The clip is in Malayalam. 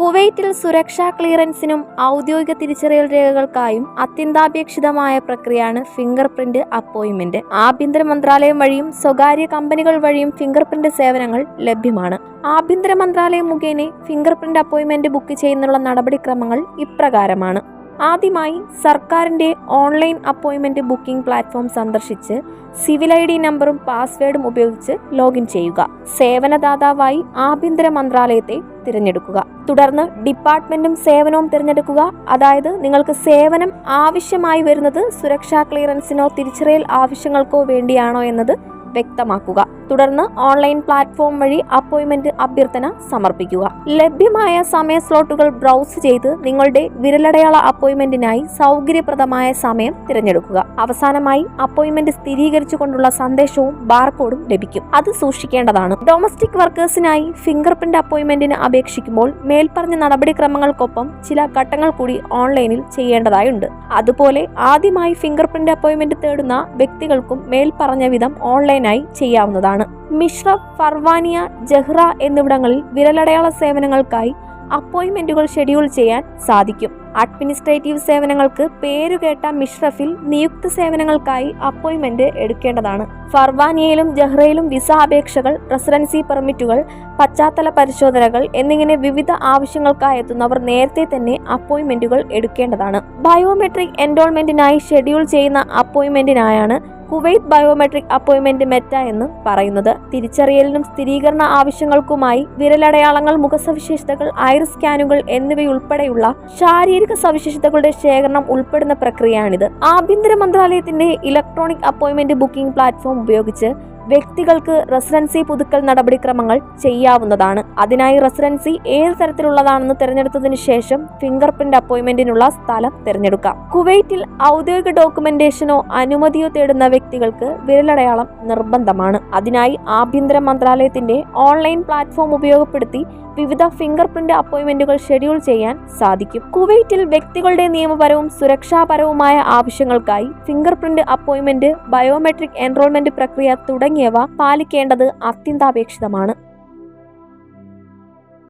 കുവൈറ്റിൽ സുരക്ഷാ ക്ലിയറൻസിനും ഔദ്യോഗിക തിരിച്ചറിയൽ രേഖകൾക്കായും അത്യന്താപേക്ഷിതമായ പ്രക്രിയയാണ് ഫിംഗർ പ്രിന്റ് അപ്പോയിന്റ്മെന്റ്. ആഭ്യന്തര മന്ത്രാലയം വഴിയും സ്വകാര്യ കമ്പനികൾ വഴിയും ഫിംഗർ പ്രിന്റ് സേവനങ്ങൾ ലഭ്യമാണ്. ആഭ്യന്തര മന്ത്രാലയം മുഖേന ഫിംഗർ പ്രിന്റ് അപ്പോയിന്റ്മെന്റ് ബുക്ക് ചെയ്യുന്നതിനുള്ള നടപടിക്രമങ്ങൾ ഇപ്രകാരമാണ്. ആദ്യമായി സർക്കാരിന്റെ ഓൺലൈൻ അപ്പോയിൻമെന്റ് ബുക്കിംഗ് പ്ലാറ്റ്ഫോം സന്ദർശിച്ച് സിവിൽ ഐ ഡി നമ്പറും പാസ്വേഡും ഉപയോഗിച്ച് ലോഗിൻ ചെയ്യുക. സേവനദാതാവായി ആഭ്യന്തര മന്ത്രാലയത്തെ തിരഞ്ഞെടുക്കുക. തുടർന്ന് ഡിപ്പാർട്ട്മെന്റും സേവനവും തിരഞ്ഞെടുക്കുക. അതായത് നിങ്ങൾക്ക് സേവനം ആവശ്യമായി വരുന്നത് സുരക്ഷാ ക്ലിയറൻസിനോ തിരിച്ചറിയൽ ആവശ്യങ്ങൾക്കോ വേണ്ടിയാണോ എന്നത് വ്യക്തമാക്കുക. തുടർന്ന് ഓൺലൈൻ പ്ലാറ്റ്ഫോം വഴി അപ്പോയിന്റ്മെന്റ് അഭ്യർത്ഥന സമർപ്പിക്കുക. ലഭ്യമായ സമയ സ്ലോട്ടുകൾ ബ്രൗസ് ചെയ്ത് നിങ്ങളുടെ വിരലടയാള അപ്പോയിന്റ്മെന്റിനായി സൗകര്യപ്രദമായ സമയം തിരഞ്ഞെടുക്കുക. അവസാനമായി അപ്പോയിന്റ്മെന്റ് സ്ഥിരീകരിച്ചുകൊണ്ടുള്ള സന്ദേശവും ബാർകോഡും ലഭിക്കും. അത് സൂക്ഷിക്കേണ്ടതാണ്. ഡൊമസ്റ്റിക് വർക്കേഴ്സിനായി ഫിംഗർ പ്രിന്റ് അപ്പോയിന്റ്മെന്റിന് അപേക്ഷിക്കുമ്പോൾ മേൽപ്പറഞ്ഞ നടപടിക്രമങ്ങൾക്കൊപ്പം ചില ഘട്ടങ്ങൾ കൂടി ഓൺലൈനിൽ ചെയ്യേണ്ടതായുണ്ട്. അതുപോലെ ആദ്യമായി ഫിംഗർ പ്രിന്റ് അപ്പോയിന്റ്മെന്റ് തേടുന്ന വ്യക്തികൾക്കും മേൽപ്പറഞ്ഞ വിധം ഓൺലൈനായി ചെയ്യാവുന്നതാണ്. മിഷ്റഫ് ഫർവാനിയ ജഹ്റ എന്നിവിടങ്ങളിൽ വിരലടയാള സേവനങ്ങൾക്കായി അപ്പോയിന്റ്മെന്റുകൾ ഷെഡ്യൂൾ ചെയ്യാൻ സാധിക്കും. അഡ്മിനിസ്ട്രേറ്റീവ് സേവനങ്ങൾക്ക് പേരുകേട്ട മിഷ്റഫിൽ നിയുക്ത സേവനങ്ങൾക്കായി അപ്പോയിന്റ്മെന്റ് എടുക്കേണ്ടതാണ്. ഫർവാനിയയിലും ജഹ്റയിലും വിസ അപേക്ഷകൾ റെസിഡൻസി പെർമിറ്റുകൾ പശ്ചാത്തല പരിശോധനകൾ എന്നിങ്ങനെ വിവിധ ആവശ്യങ്ങൾക്കായി എത്തുന്നവർ നേരത്തെ തന്നെ അപ്പോയിന്റ്മെന്റുകൾ എടുക്കേണ്ടതാണ്. ബയോമെട്രിക് എൻറോൾമെന്റിനായി ഷെഡ്യൂൾ ചെയ്യുന്ന അപ്പോയിന്റ്മെന്റിനായാണ് കുവൈറ്റ് ബയോമെട്രിക് അപ്പോയിന്റ്മെന്റ് മെറ്റ എന്ന് പറയുന്നത് തിരിച്ചറിയലിനും സ്ഥിരീകരണ ആവശ്യങ്ങൾക്കുമായി വിരലടയാളങ്ങൾ മുഖസവിശേഷതകൾ ഐറിസ് സ്കാനുകൾ എന്നിവയുൾപ്പെടെയുള്ള ശാരീരിക സവിശേഷതകളുടെ ശേഖരണം ഉൾപ്പെടുന്ന പ്രക്രിയയാണിത്. ആഭ്യന്തര മന്ത്രാലയത്തിന്റെ ഇലക്ട്രോണിക് അപ്പോയിന്റ്മെന്റ് ബുക്കിംഗ് പ്ലാറ്റ്ഫോം ഉപയോഗിച്ച് വ്യക്തികൾക്ക് റെസിഡൻസി പുതുക്കൽ നടപടിക്രമങ്ങൾ ചെയ്യാവുന്നതാണ്. അതിനായി റെസിഡൻസി ഏത് തരത്തിലുള്ളതാണെന്ന് തിരഞ്ഞെടുത്തതിന് ശേഷം ഫിംഗർ പ്രിന്റ് അപ്പോയിന്റ്മെന്റിനുള്ള സ്ഥലം തിരഞ്ഞെടുക്കാം. കുവൈറ്റിൽ ഔദ്യോഗിക ഡോക്യുമെന്റേഷനോ അനുമതിയോ തേടുന്ന വ്യക്തികൾക്ക് വിരലടയാളം നിർബന്ധമാണ്. അതിനായി ആഭ്യന്തര മന്ത്രാലയത്തിന്റെ ഓൺലൈൻ പ്ലാറ്റ്ഫോം ഉപയോഗപ്പെടുത്തി വിവിധ ഫിംഗർ പ്രിന്റ് അപ്പോയിന്റ്മെന്റുകൾ ഷെഡ്യൂൾ ചെയ്യാൻ സാധിക്കും. കുവൈറ്റിൽ വ്യക്തികളുടെ നിയമപരവും സുരക്ഷാപരവുമായ ആവശ്യങ്ങൾക്കായി finger print appointment biometric enrolment പ്രക്രിയ തുടങ്ങിയവ പാലിക്കേണ്ടത് അത്യന്താപേക്ഷിതമാണ്